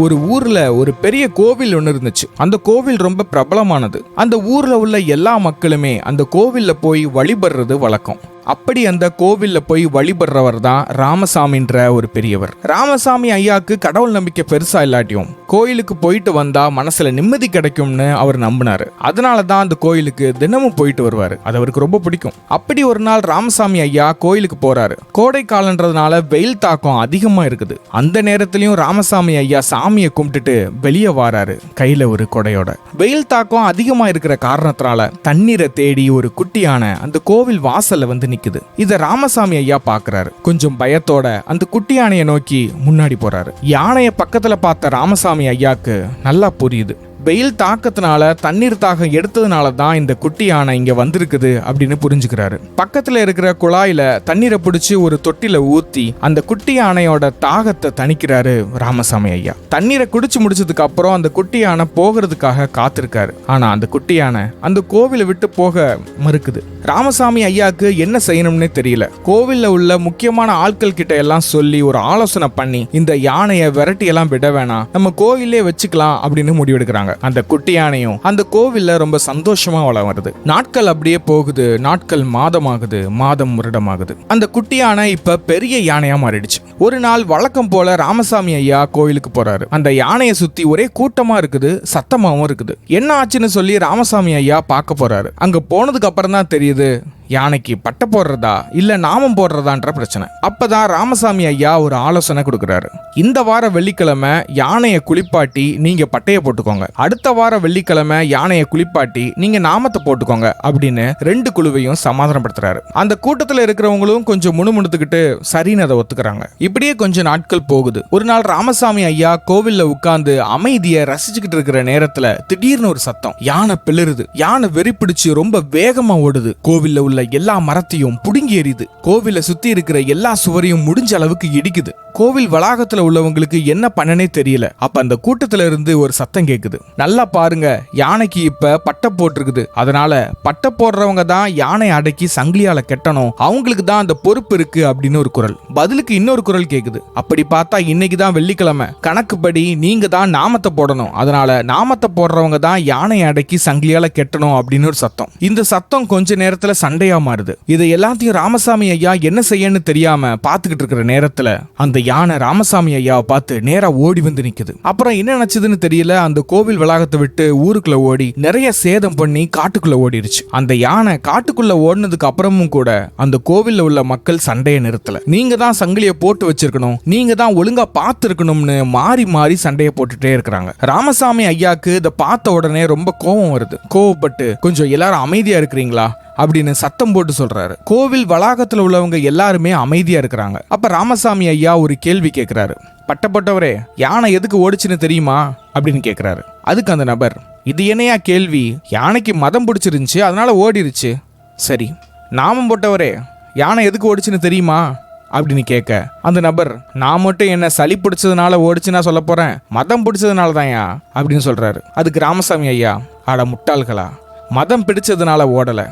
ஒரு ஊர்ல ஒரு பெரிய கோவில் ஒன்று இருந்துச்சு. அந்த கோவில் ரொம்ப பிரபலமானது. அந்த ஊர்ல உள்ள எல்லா மக்களுமே அந்த கோவில்ல போய் வழிபடுறது வழக்கம். அப்படி அந்த கோவில்ல போய் வழிபடுறவர் தான் ராமசாமின்ற ஒரு பெரியவர். ராமசாமி ஐயாக்கு கடவுள் நம்பிக்கை பெருசா இல்லாட்டியும் கோயிலுக்கு போயிட்டு வந்தா மனசுல நிம்மதி கிடைக்கும்னு அவர் நம்பினாரு. அதனால தான் அந்த கோயிலுக்கு தினமும் போயிட்டு வருவாரு. அது அவருக்கு ரொம்ப பிடிக்கும். அப்படி ஒரு நாள் ராமசாமி ஐயா கோயிலுக்கு போறாரு. கோடை காலன்றதுனால வெயில் தாக்கம் அதிகமா இருக்குது. அந்த நேரத்திலயும் ராமசாமி ஐயா சாமியை கும்பிட்டுட்டு வெளியே வாராரு கையில ஒரு கொடையோட. வெயில் தாக்கம் அதிகமா இருக்கிற காரணத்தினால தண்ணீரை தேடி ஒரு குட்டியான அந்த கோவில் வாசல்ல வந்து நிக்குது. இத ராமசாமி ஐயா பாக்குறாரு. கொஞ்சம் பயத்தோட அந்த குட்டி யானையை நோக்கி முன்னாடி போறாரு. யானையை பக்கத்துல பார்த்த ராமசாமி ஐயாக்கு நல்லா புரியுது. வெயில் தாக்கத்தினால தண்ணீர் தாகம் எடுத்ததுனால தான் இந்த குட்டி யானை இங்க வந்திருக்குது அப்படின்னு புரிஞ்சுக்கிறாரு. பக்கத்துல இருக்கிற குழாயில தண்ணீரை பிடிச்சி ஒரு தொட்டில ஊத்தி அந்த குட்டி யானையோட தாகத்தை தணிக்கிறாரு ராமசாமி ஐயா. தண்ணீரை குடிச்சு முடிச்சதுக்கு அப்புறம் அந்த குட்டி யானை போகிறதுக்காக காத்திருக்காரு. ஆனா அந்த குட்டி யானை அந்த கோவிலை விட்டு போக மறுக்குது. ராமசாமி ஐயாக்கு என்ன செய்யணும்னே தெரியல. கோவில்ல உள்ள முக்கியமான ஆட்கள் கிட்ட எல்லாம் சொல்லி ஒரு ஆலோசனை பண்ணி இந்த யானையை விரட்டி எல்லாம் விட வேணாம். நம்ம கோவிலே வச்சுக்கலாம் அப்படின்னு முடிவெடுக்கிறாங்க. அந்த குட்டி யானையும் அந்த கோவில்ல ரொம்ப சந்தோஷமா வளம் வருது நாட்கள் அப்படியே போகுது. நாட்கள் மாதமாகுது. மாதம் வருடமாகுது. அந்த குட்டி யானை இப்ப பெரிய யானையா மாறிடுச்சு. ஒரு நாள் வழக்கம் போல ராமசாமி ஐயா கோவிலுக்கு போறாரு. அந்த யானையை சுத்தி ஒரே கூட்டமா இருக்குது. சத்தமாவும் இருக்குது. என்ன ஆச்சுன்னு சொல்லி ராமசாமி ஐயா பார்க்க போறாரு. அங்க போனதுக்கு அப்புறம் தான் தெரியுது. யானைக்கு பட்டை போடுறதா? இல்ல நாமம் போடுறதான்ற பிரச்சனை. அப்பதான் ராமசாமி ஐயா ஒரு ஆலோசனை கொடுக்குறாரு. இந்த வார வெள்ளிக்கிழமை யானையை குளிப்பாட்டி நீங்க பட்டையை போட்டுக்கோங்க. அடுத்த வார வெள்ளிக்கிழமை யானையை குளிப்பாட்டி நீங்க நாமத்தை போட்டுக்கோங்க அப்படின்னு ரெண்டு குழுவையும் சமாதானப்படுத்துறாரு. அந்த கூட்டத்துல இருக்கிறவங்களும் கொஞ்சம் முணுமுணுத்துக்கிட்டு சரின்னு அதை ஒத்துக்கிறாங்க. இப்படியே கொஞ்சம் நாட்கள் போகுது. ஒரு நாள் ராமசாமி ஐயா கோவில்ல உட்கார்ந்து அமைதியை ரசிச்சுக்கிட்டு இருக்கிற நேரத்துல திடீர்னு ஒரு சத்தம். யானை பிளருது. யானை வெறி பிடிச்சு ரொம்ப வேகமா ஓடுது. கோவில்ல உள்ள எல்லா மரத்தையும் புடுங்கி எறியுது. கோவிலை சுத்தி இருக்கிற எல்லா சுவரையும் முடிஞ்ச அளவுக்கு இடிக்குது. கோவில் வளாகத்துல உள்ளவங்களுக்கு என்ன பண்ணனே தெரியல. அப்ப அந்த கூட்டத்துல இருந்து ஒரு சத்தம் கேக்குது. நல்லா பாருங்க யானைக்கு இப்ப பட்டை போட்டிருக்குது. அதனால பட்டை போடுறவங்க தான் யானை அடக்கி சங்கிலியால கெட்டணும். அவங்களுக்கு தான் அந்த பொறுப்பு இருக்கு அப்படின்னு ஒரு குரல். பதிலுக்கு இன்னொரு குரல் கேக்குது. அப்படி பார்த்தா இன்னைக்கு தான் வெள்ளிக்கிழமை. கணக்குப்படி நீங்க தான் நாமத்தை போடணும். அதனால நாமத்தை போடுறவங்க தான் யானை அடக்கி சங்கிலியால கெட்டணும் அப்படின்னு ஒரு சத்தம். இந்த சத்தம் கொஞ்ச நேரத்துல சண்டை சண்டையா மாறுது. இதை எல்லாத்தையும் ராமசாமி ஐயா என்ன செய்யன்னு தெரியாம பாத்துக்கிட்டு இருக்கிற நேரத்துல அந்த யானை ராமசாமி ஐயாவை பார்த்து நேரா ஓடி வந்து நிக்குது. அப்புறம் என்ன நினைச்சதுன்னு தெரியல அந்த கோவில் வளாகத்தை விட்டு ஊருக்குள்ள ஓடி நிறைய சேதம் பண்ணி காட்டுக்குள்ள ஓடிடுச்சு அந்த யானை காட்டுக்குள்ள ஓடினதுக்கு அப்புறமும் கூட அந்த கோவில்ல உள்ள மக்கள் சண்டையை நிறுத்தல. நீங்க தான் சங்கிலியை போட்டு வச்சிருக்கணும் நீங்க தான் ஒழுங்கா பார்த்துருக்கணும்னு மாறி மாறி சண்டையை போட்டுட்டே இருக்கிறாங்க. ராமசாமி ஐயாக்கு இதை பார்த்த உடனே ரொம்ப கோபம் வருது. கோவப்பட்டு கொஞ்சம் எல்லாரும் அமைதியா இருக்கிறீங்களா? அப்படின்னு சத்தம் போட்டு சொல்றாரு. கோவில் வளாகத்துல உள்ளவங்க எல்லாருமே அமைதியா இருக்கிறாங்க. அப்ப ராமசாமி ஐயா ஒரு கேள்வி கேட்கிறாரு பட்டப்பட்டவரே யானை எதுக்கு ஓடிச்சுன்னு தெரியுமா? அப்படின்னு கேட்கிறாரு அதுக்கு அந்த நபர் இது என்னையா கேள்வி? யானைக்கு மதம் பிடிச்சிருந்துச்சு அதனால ஓடிருச்சு. சரி நாமம் போட்டவரே யானை எதுக்கு ஓடிச்சுன்னு தெரியுமா? அப்படின்னு கேட்க அந்த நபர் நான் மட்டும் என்ன சளி பிடிச்சதுனால ஓடிச்சு நான் சொல்ல போறேன்? மதம் பிடிச்சதுனால தான்யா அப்படின்னு சொல்றாரு. அதுக்கு ராமசாமி ஐயா ஆட முட்டாள்களா மதம் பிடிச்சதுனால ஓடலை.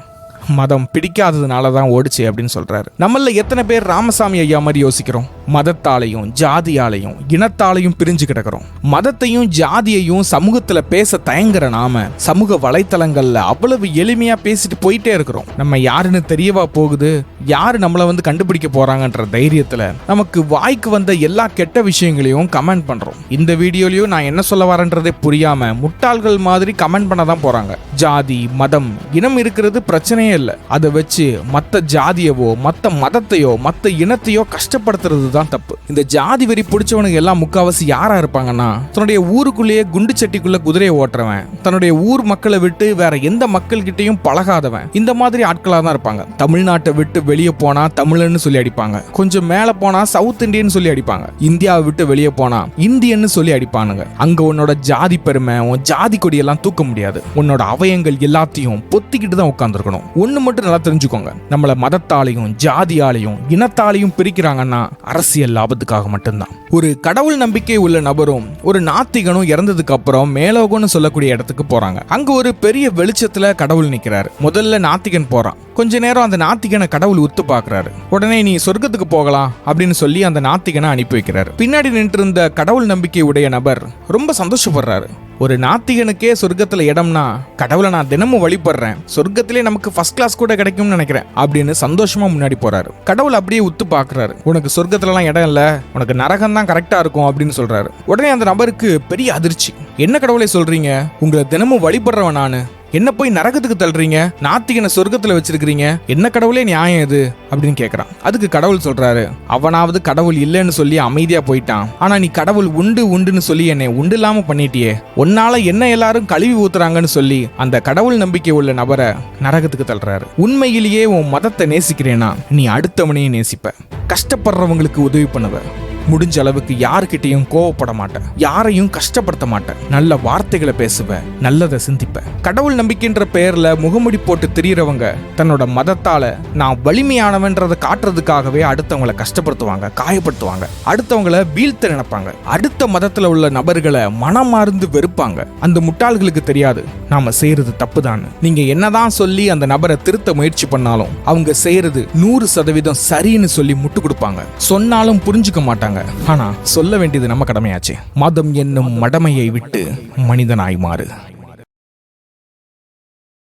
மதம் பிடிக்காததுனால தான் ஓடிச்சு அப்படின்னு சொல்கிறாரு நம்மள எத்தனை பேர் ராமசாமி ஐயா மாதிரி யோசிக்கிறோம்? மதத்தாலையும் ஜாதியாலையும் இனத்தாலையும் பிரிஞ்சு கிடக்கிறோம். மதத்தையும் ஜாதியையும் சமூகத்தில் பேச தயங்குற நாம சமூக வலைத்தளங்களில் அவ்வளவு எளிமையாக பேசிட்டு போயிட்டே இருக்கிறோம். நம்ம யாருன்னு தெரியவா போகுது? யார் நம்மளை வந்து கண்டுபிடிக்க போகிறாங்கன்ற தைரியத்தில் நமக்கு வாய்க்கு வந்த எல்லா கெட்ட விஷயங்களையும் கமெண்ட் பண்ணுறோம் இந்த வீடியோலையும் நான் என்ன சொல்ல வரேன்றதே புரியாமல் முட்டாள்கள் மாதிரி கமெண்ட் பண்ண தான் போகிறாங்க ஜாதி மதம் இனம் இருக்கிறது பிரச்சனையே இல்லை. அதை வச்சு மற்ற ஜாதியவோ மற்ற மதத்தையோ மற்ற இனத்தையோ கஷ்டப்படுத்துறது தான் தப்பு. இந்த ஜாதி வெறி பிடிச்சவனுங்க எல்லாம் முக்காவாசி யாரா இருப்பாங்கன்னா தன்னுடைய ஊருக்குள்ளேயே குண்டு சட்டிக்குள்ள குதிரையை ஓட்டுறவன் தன்னுடைய ஊர் மக்களை விட்டு வேற எந்த மக்கள் கிட்டையும் பழகாதவன் இந்த மாதிரி ஆட்களாக தான் இருப்பாங்க. தமிழ்நாட்டை விட்டு வெளியே போனா தமிழன்னு சொல்லி அடிப்பாங்க. கொஞ்சம் மேல போனா சவுத் இந்தியன் சொல்லி அடிப்பாங்க. இந்தியாவை விட்டு வெளியே போனா இந்தியன்னு சொல்லி அடிப்பானுங்க. அங்க உன்னோட ஜாதி பெருமை உன் ஜாதி கொடியெல்லாம் தூக்க முடியாது. உன்னோட அவயங்கள் எல்லாத்தையும் பொத்திக்கிட்டு தான் உட்காந்துருக்கணும் ஒன்று மட்டும் நல்லா தெரிஞ்சுக்கோங்க. நம்மளை மதத்தாலையும் ஜாதியாலையும் இனத்தாலையும் பிரிக்கிறாங்கன்னா அரசியல் லாபத்துக்காக மட்டும்தான். ஒரு கடவுள் நம்பிக்கை உள்ள நபரும் ஒரு நாத்திகனும் இறந்ததுக்கு அப்புறம் மேலோகம்னு சொல்லக்கூடிய இடத்துக்கு போறாங்க. அங்க ஒரு பெரிய வெளிச்சத்துல கடவுள் நிக்கிறாரு. முதல்ல நாத்திகன் போறான். கொஞ்ச நேரம் அந்த நாத்திகனை கடவுள் உத்து பாக்குறாரு. உடனே நீ சொர்க்கத்துக்கு போகலாம் அப்படின்னு சொல்லி அந்த நாத்திகனை அனுப்பி வைக்கிறாரு. பின்னாடி நின்று இருந்த கடவுள் நம்பிக்கை உடைய நபர் ரொம்ப சந்தோஷப்படுறாரு. ஒரு நாத்திகனுக்கே சொர்க்கத்துல இடம்னா கடவுளை நான் தினமும் வழிபடுறேன். சொர்க்கத்திலே நமக்கு ஃபர்ஸ்ட் கிளாஸ் கூட கிடைக்கும்னு நினைக்கிறேன். அப்படின்னு சந்தோஷமா முன்னாடி போறாரு. கடவுள் அப்படியே உத்து பாக்குறாரு உனக்கு சொர்க்கத்துலலாம் இடம் இல்ல. உனக்கு நரகம் தான் கரெக்டா இருக்கும் அப்படின்னு சொல்றாரு. உடனே அந்த நபருக்கு பெரிய அதிர்ச்சி. என்ன கடவுளை சொல்றீங்க? உங்களை தினமும் வழிபடுறவன் நான். என்ன போய் நரகத்துக்கு தள்ளுறீங்க? நாத்திகனை சொர்க்கத்துல வச்சிருக்கிறீங்க. என்ன கடவுளே நியாயம் இது? அப்படின்னு கேக்குறான். அதுக்கு கடவுள் சொல்றாரு அவனாவது கடவுள் இல்லைன்னு சொல்லி அமைதியா போயிட்டான். ஆனா நீ கடவுள் உண்டு உண்டுன்னு சொல்லி என்னை உண்டு இல்லாம பண்ணிட்டியே. உன்னால என்ன எல்லாரும் கழுவி ஊத்துறாங்கன்னு சொல்லி அந்த கடவுள் நம்பிக்கை உள்ள நபரை நரகத்துக்கு தள்ளுறாரு. உண்மையிலேயே உன் மதத்தை நேசிக்கிறேனா? நீ அடுத்தவனையும் நேசிப்ப. கஷ்டப்படுறவங்களுக்கு உதவி பண்ணுவ. முடிஞ்ச அளவுக்கு யாருக்கிட்டையும் கோவப்பட மாட்டேன். யாரையும் கஷ்டப்படுத்த மாட்டேன். நல்ல வார்த்தைகளை பேசுவேன் நல்லதை சிந்திப்பேன் கடவுள் நம்பிக்கைன்ற பெயர்ல முகமுடி போட்டு திரியறவங்க தன்னோட மதத்தால நான் வலிமையானவன்றதை காட்டுறதுக்காகவே அடுத்தவங்களை கஷ்டப்படுத்துவாங்க காயப்படுத்துவாங்க. அடுத்தவங்களை வீழ்த்த நினைப்பாங்க. அடுத்த மதத்துல உள்ள நபர்களை மனமார்ந்து வெறுப்பாங்க. அந்த முட்டாள்களுக்கு தெரியாது நாம செய்யறது தப்புதான் நீங்க என்னதான் சொல்லி அந்த நபரை திருத்த முயற்சி பண்ணாலும் அவங்க செய்யறது நூறு சதவீதம் சரின்னு சொல்லி முட்டு கொடுப்பாங்க. சொன்னாலும் புரிஞ்சுக்க மாட்டாங்க. ஆனா சொல்ல வேண்டியது நம்ம கடமையாச்சு. மதம் என்னும் மடமையை விட்டு மனிதனாய் மாறு.